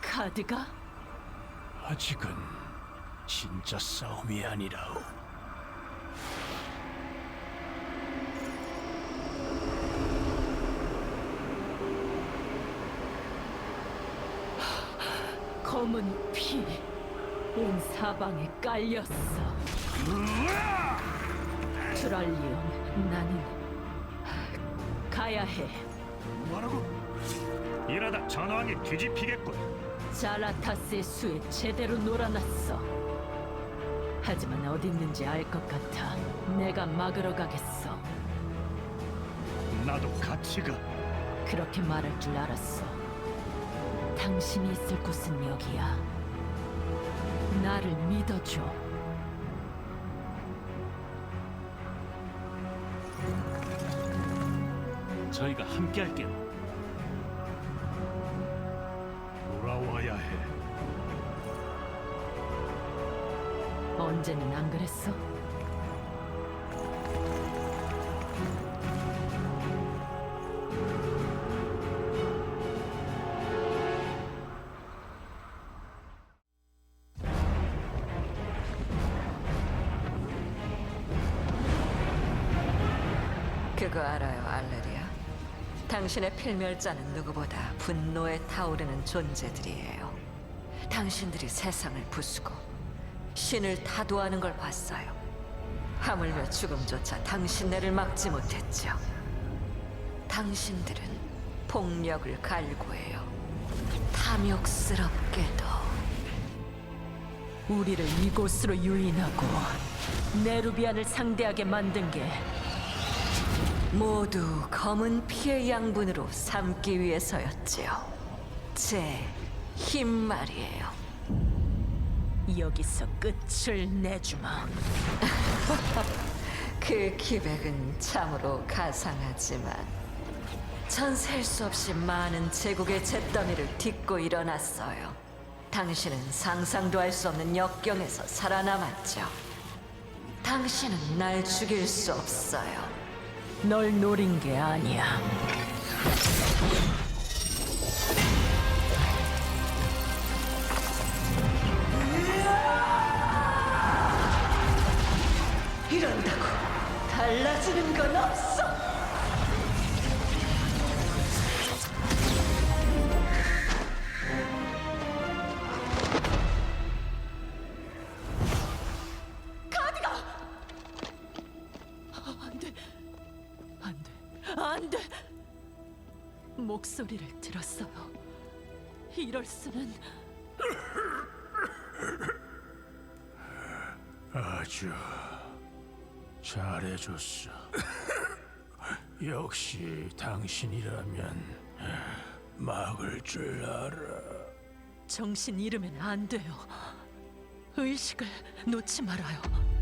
카드가? 아직은 진짜 싸움이 아니라오. 검은 피, 온 사방에 깔렸어. 트랄리온, 나는 가야 해. 뭐라고? 이러다 전황이 뒤집히겠군. 자라타스의 수에 제대로 놀아놨어. 하지만 어디 있는지 알 것 같아. 내가 막으러 가겠어. 나도 같이 가. 그렇게 말할 줄 알았어. 당신이 있을 곳은 여기야. 나를 믿어줘. 저희가 함께 할게요. 돌아와야 해. 언제는 안 그랬어? 그거 알아요? 당신의 필멸자는 누구보다 분노에 타오르는 존재들이에요. 당신들이 세상을 부수고 신을 타도하는 걸 봤어요. 하물며 죽음조차 당신네를 막지 못했죠. 당신들은 폭력을 갈구해요. 탐욕스럽게도. 우리를 이곳으로 유인하고 네루비안을 상대하게 만든 게 모두 검은 피의 양분으로 삼기 위해서였지요. 제 힘 말이에요. 여기서 끝을 내주마. 그 기백은 참으로 가상하지만 전 셀 수 없이 많은 제국의 잿더미를 딛고 일어났어요. 당신은 상상도 할 수 없는 역경에서 살아남았죠. 당신은 날 죽일 수 없어요. 널 노린 게 아니야. 이런다고 달라지는 건 없어. 안 돼. 목소리를 들었어요. 이럴 수는 아주 잘해줬어. 역시 당신이라면 막을 줄 알아. 정신 잃으면 안 돼요. 의식을 놓지 말아요.